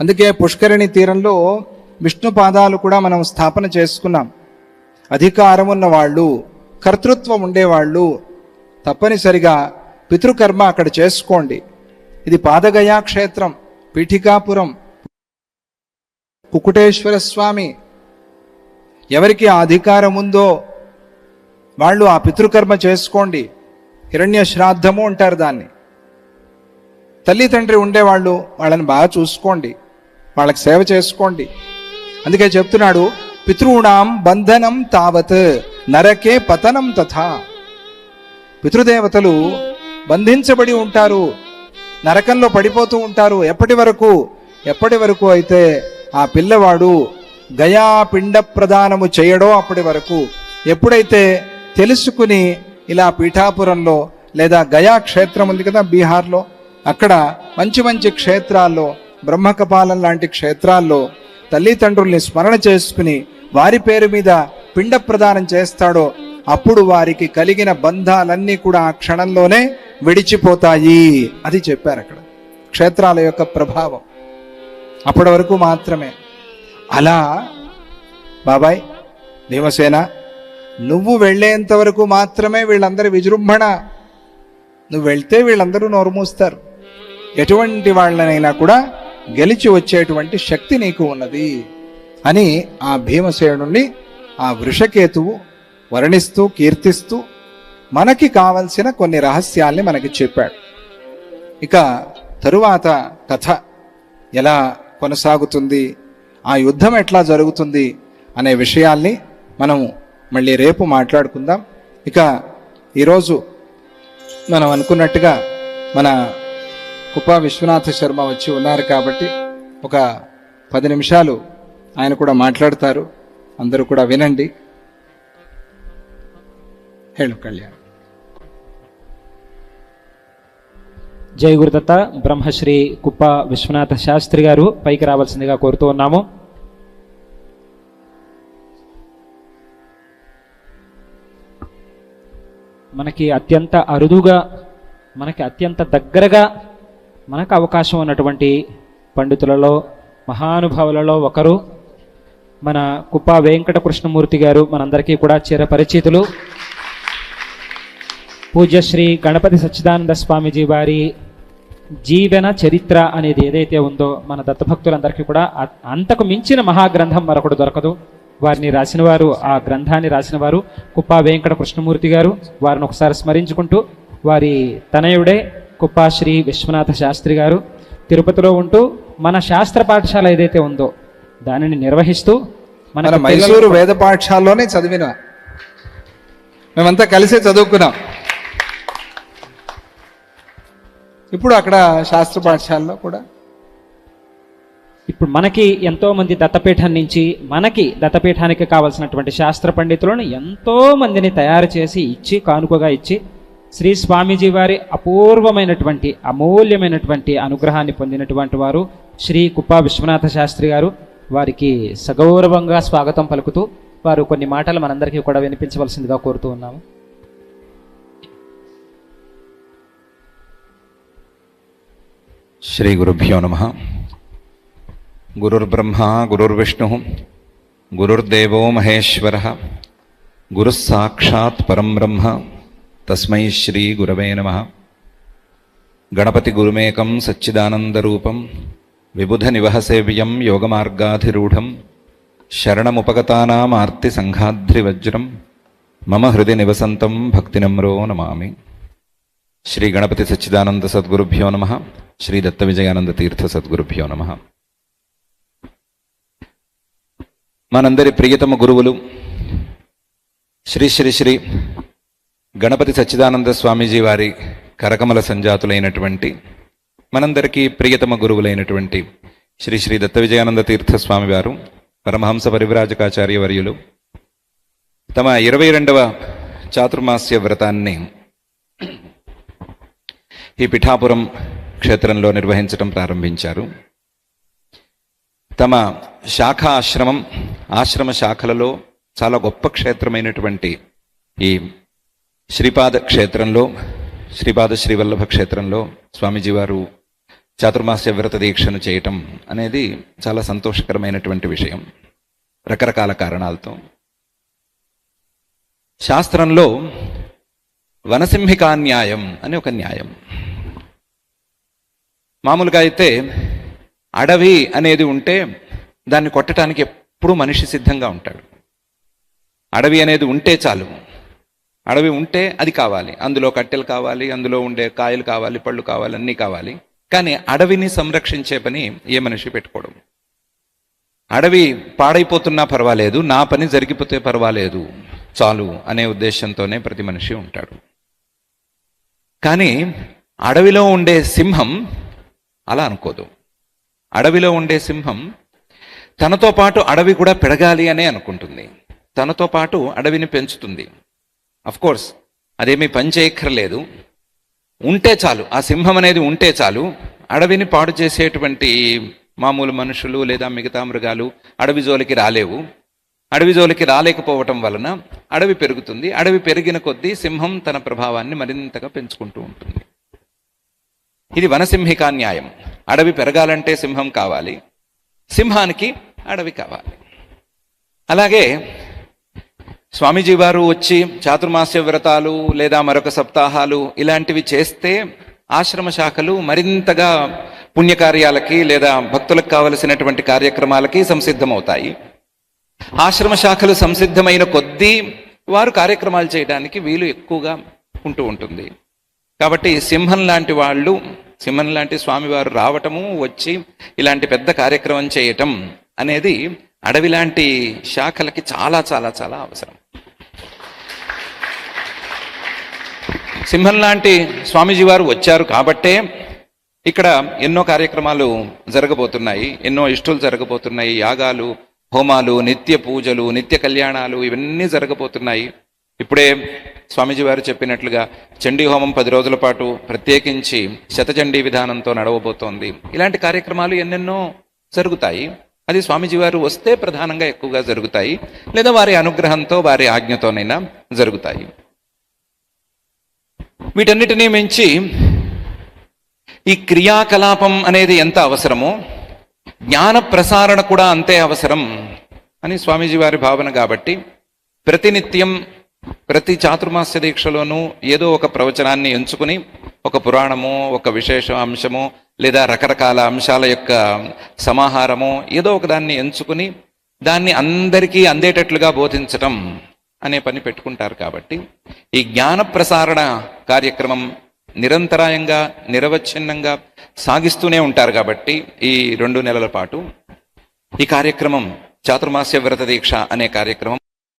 అందుకే పుష్కరిణి తీరంలో విష్ణు పాదాలు కూడా మనం స్థాపన చేసుకున్నాం. అధికారం ఉన్నవాళ్ళు కర్తృత్వం ఉండేవాళ్ళు తప్పనిసరిగా పితృకర్మ అక్కడ చేసుకోండి. ఇది పాదగయా క్షేత్రం పీఠికాపురం కుకుటేశ్వర స్వామి. ఎవరికి ఆ అధికారం ఉందో వాళ్ళు ఆ పితృకర్మ చేసుకోండి. హిరణ్య శ్రాద్ధము అంటారు దాన్ని. తల్లి తండ్రి ఉండేవాళ్ళు వాళ్ళని బాగా చూసుకోండి. వాళ్ళకి సేవ చేసుకోండి. అందుకే చెప్తున్నాడు పితృణాం బంధనం తావత్ నరకే పతనం తథా. పితృదేవతలు బంధించబడి ఉంటారు నరకంలో పడిపోతూ ఉంటారు. ఎప్పటి వరకు? ఎప్పటి వరకు అయితే ఆ పిల్లవాడు గయా పిండ ప్రదానము చేయడో అప్పటి వరకు. ఎప్పుడైతే తెలుసుకుని ఇలా పీఠాపురంలో లేదా గయా క్షేత్రం ఉంది కదా బీహార్లో అక్కడ మంచి మంచి క్షేత్రాల్లో బ్రహ్మకపాలం లాంటి క్షేత్రాల్లో తల్లిదండ్రుల్ని స్మరణ చేసుకుని వారి పేరు మీద పిండ ప్రదానం చేస్తాడో అప్పుడు వారికి కలిగిన బంధాలన్నీ కూడా ఆ క్షణంలోనే విడిచిపోతాయి అది చెప్పారు అక్కడ. క్షేత్రాల యొక్క ప్రభావం. అప్పటి వరకు మాత్రమే. అలా బాబాయ్ భీమసేన నువ్వు వెళ్ళేంత వరకు మాత్రమే వీళ్ళందరి విజృంభణ. నువ్వు వెళ్తే వీళ్ళందరూ నోరు మూస్తారు. ఎటువంటి వాళ్ళనైనా కూడా గెలిచి వచ్చేటువంటి శక్తి నీకు ఉన్నది అని ఆ భీమసేనుణ్ణి ఆ వృషకేతువు వర్ణిస్తూ కీర్తిస్తూ మనకి కావలసిన కొన్ని రహస్యాల్ని మనకి చెప్పాడు. ఇక తరువాత కథ ఎలా కొనసాగుతుంది ఆ యుద్ధం ఎట్లా జరుగుతుంది అనే విషయాల్ని మనం మళ్ళీ రేపు మాట్లాడుకుందాం. ఇక ఈరోజు మనం అనుకున్నట్టుగా మన కుప్ప విశ్వనాథ శర్మ వచ్చి ఉన్నారు కాబట్టి ఒక పది నిమిషాలు ఆయన కూడా మాట్లాడతారు. అందరూ కూడా వినండి. హేళు కళ్యాణ్. జై గురుదత్త. బ్రహ్మశ్రీ కుప్ప విశ్వనాథ శాస్త్రి గారు పైకి రావాల్సిందిగా కోరుతూ ఉన్నాము. మనకి అత్యంత అరుదుగా మనకి అత్యంత దగ్గరగా మనకు అవకాశం ఉన్నటువంటి పండితులలో మహానుభావులలో ఒకరు మన కుప్ప వెంకట కృష్ణమూర్తి గారు. మనందరికీ కూడా చిరపరిచితులు పూజ్య పూజ్యశ్రీ గణపతి సచ్చిదానంద స్వామీజీ వారి జీవన చరిత్ర అనేది ఏదైతే ఉందో మన దత్తభక్తులందరికీ కూడా అంతకు మించిన మహాగ్రంథం మరొకటి దొరకదు. వారిని రాసిన వారు ఆ గ్రంథాన్ని రాసిన వారు కుప్పా వెంకట కృష్ణమూర్తి గారు. వారిని ఒకసారి స్మరించుకుంటూ వారి తనయుడే కుప్పా శ్రీ విశ్వనాథ శాస్త్రి గారు తిరుపతిలో ఉంటూ మన శాస్త్ర పాఠశాల ఏదైతే ఉందో దానిని నిర్వహిస్తూ మన మన మైసూరు వేద పాఠశాలలోనే చదివిన. మేమంతా కలిసే చదువుకున్నాం. ఇప్పుడు అక్కడ శాస్త్ర పాఠశాలలో కూడా. ఇప్పుడు మనకి ఎంతో మంది దత్తపీఠం నుంచి మనకి దత్తపీఠానికి కావలసినటువంటి శాస్త్ర పండితులను ఎంతో మందిని తయారు చేసి ఇచ్చి కానుకగా ఇచ్చి శ్రీ స్వామీజీ వారి అపూర్వమైనటువంటి అమూల్యమైనటువంటి అనుగ్రహాన్ని పొందినటువంటి వారు శ్రీ కుప్ప విశ్వనాథ శాస్త్రి గారు. వారికి సగౌరవంగా స్వాగతం పలుకుతూ వారు కొన్ని మాటలు మనందరికీ కూడా వినిపించవలసిందిగా కోరుతూ ఉన్నాము. శ్రీ గురుభ్యో నమ. గురుర్బ్రహ్మ గురుర్విష్ణు గురుర్దేవో మహేశ్వర గురుస్సాక్షాత్ పరం బ్రహ్మ. తస్మై శ్రీ గురవే నమ. గణపతి గురుమేకం సచ్చిదానందరూపం విబుధ నివహసేవ్యం యోగమార్గాధిరూఢం శరణముపగతానామార్తి సంఘాద్రివజ్రం మమ హృది నివసంతం భక్తినమ్రో నమామి. శ్రీ గణపతి సచ్చిదానంద సద్గురుభ్యో నమ. శ్రీ దత్త విజయానంద తీర్థ సద్గురుభ్యో నమ. మనందరి ప్రియతమ గురువులు శ్రీ శ్రీ శ్రీ గణపతి సచ్చిదానంద స్వామీజీ వారి కరకమల సంజాతులైనటువంటి మనందరికీ ప్రియతమ గురువులైనటువంటి శ్రీ శ్రీ దత్త విజయానంద తీర్థ స్వామి వారు పరమహంస పరివ్రాజకాచార్య వర్యులు తమ ఇరవై రెండవ చాతుర్మాస్య వ్రతాన్ని ఈ పిఠాపురం క్షేత్రంలో నిర్వహించడం ప్రారంభించారు. తమ శాఖ ఆశ్రమం ఆశ్రమ శాఖలలో చాలా గొప్ప క్షేత్రమైనటువంటి ఈ శ్రీపాద క్షేత్రంలో శ్రీపాద శ్రీవల్లభ క్షేత్రంలో స్వామీజీ వారు చాతుర్మాస్య వ్రత దీక్షను చేయటం అనేది చాలా సంతోషకరమైనటువంటి విషయం. రకరకాల కారణాలతో. శాస్త్రంలో వనసింహికా న్యాయం అని ఒక న్యాయం. మామూలుగా అయితే అడవి అనేది ఉంటే దాన్ని కొట్టడానికి ఎప్పుడూ మనిషి సిద్ధంగా ఉంటాడు. అడవి అనేది ఉంటే చాలు. అడవి ఉంటే అది కావాలి. అందులో కట్టెలు కావాలి అందులో ఉండే కాయలు కావాలి పళ్ళు కావాలి అన్నీ కావాలి. కానీ అడవిని సంరక్షించే పని ఏ మనిషి పెట్టుకోవడం అడవి పాడైపోతున్నా పర్వాలేదు నా పని జరిగిపోతే పర్వాలేదు. చాలు అనే ఉద్దేశంతోనే ప్రతి మనిషి ఉంటాడు. కానీ అడవిలో ఉండే సింహం అలా అనుకోదు. అడవిలో ఉండే సింహం తనతో పాటు అడవి కూడా పెరగాలి అనే అనుకుంటుంది. తనతో పాటు అడవిని పెంచుతుంది. కోర్స్ అదేమీ పని చేయక్కర్లేదు. ఉంటే చాలు ఆ సింహం అనేది ఉంటే చాలు. అడవిని పాడు చేసేటువంటి మామూలు మనుషులు లేదా మిగతా మృగాలు అడవి జోలికి రాలేవు. అడవి జోలికి రాలేకపోవటం వలన అడవి పెరుగుతుంది. అడవి పెరిగిన కొద్దీ సింహం తన ప్రభావాన్ని మరింతగా పెంచుకుంటూ ఉంటుంది. ఇది వనసింహికా న్యాయం. అడవి పెరగాలంటే సింహం కావాలి. సింహానికి అడవి కావాలి. అలాగే స్వామీజీ వారు వచ్చి చాతుర్మాస్య వ్రతాలు లేదా మరొక సప్తాహాలు ఇలాంటివి చేస్తే ఆశ్రమ శాఖలు మరింతగా పుణ్యకార్యాలకి లేదా భక్తులకు కావలసినటువంటి కార్యక్రమాలకి సంసిద్ధమవుతాయి. ఆశ్రమ శాఖలు సంసిద్ధమైన కొద్దీ వారు కార్యక్రమాలు చేయడానికి వీలు ఎక్కువగా ఉంటూ ఉంటుంది. కాబట్టి సింహం లాంటి వాళ్ళు సింహం లాంటి స్వామివారు రావటము వచ్చి ఇలాంటి పెద్ద కార్యక్రమం చేయటం అనేది అడవి లాంటి శాఖలకి చాలా చాలా చాలా అవసరం. సింహం లాంటి స్వామీజీ వారు వచ్చారు కాబట్టే ఇక్కడ ఎన్నో కార్యక్రమాలు జరగబోతున్నాయి ఎన్నో ఇష్టులు జరగబోతున్నాయి యాగాలు హోమాలు నిత్య పూజలు నిత్య కళ్యాణాలు ఇవన్నీ జరగబోతున్నాయి. ఇప్పుడే స్వామీజీ వారు చెప్పినట్లుగా చండీ హోమం పది రోజుల పాటు ప్రత్యేకించి శతచండీ విధానంతో నడవబోతోంది. ఇలాంటి కార్యక్రమాలు ఎన్నెన్నో జరుగుతాయి. అది స్వామీజీ వారు వస్తే ప్రధానంగా ఎక్కువగా జరుగుతాయి లేదా వారి అనుగ్రహంతో వారి ఆజ్ఞతోనైనా జరుగుతాయి. వీటన్నిటినీ మించి ఈ క్రియాకలాపం అనేది ఎంత అవసరమో జ్ఞాన ప్రసారణ కూడా అంతే అవసరం అని స్వామీజీ వారి భావన కాబట్టి ప్రతినిత్యం ప్రతి చాతుర్మాస్య దీక్షలోనూ ఏదో ఒక ప్రవచనాన్ని ఎంచుకుని ఒక పురాణము ఒక విశేష అంశము లేదా రకరకాల అంశాల యొక్క సమాహారము ఏదో ఒక దాన్ని ఎంచుకుని దాన్ని అందరికీ అందేటట్లుగా బోధించటం అనే పని పెట్టుకుంటారు కాబట్టి ఈ జ్ఞాన ప్రసారణ కార్యక్రమం నిరంతరాయంగా నిరవచ్ఛిన్నంగా సాగిస్తూనే ఉంటారు కాబట్టి ఈ రెండు నెలల పాటు ఈ కార్యక్రమం చాతుర్మాస్య వ్రత దీక్ష అనే కార్యక్రమం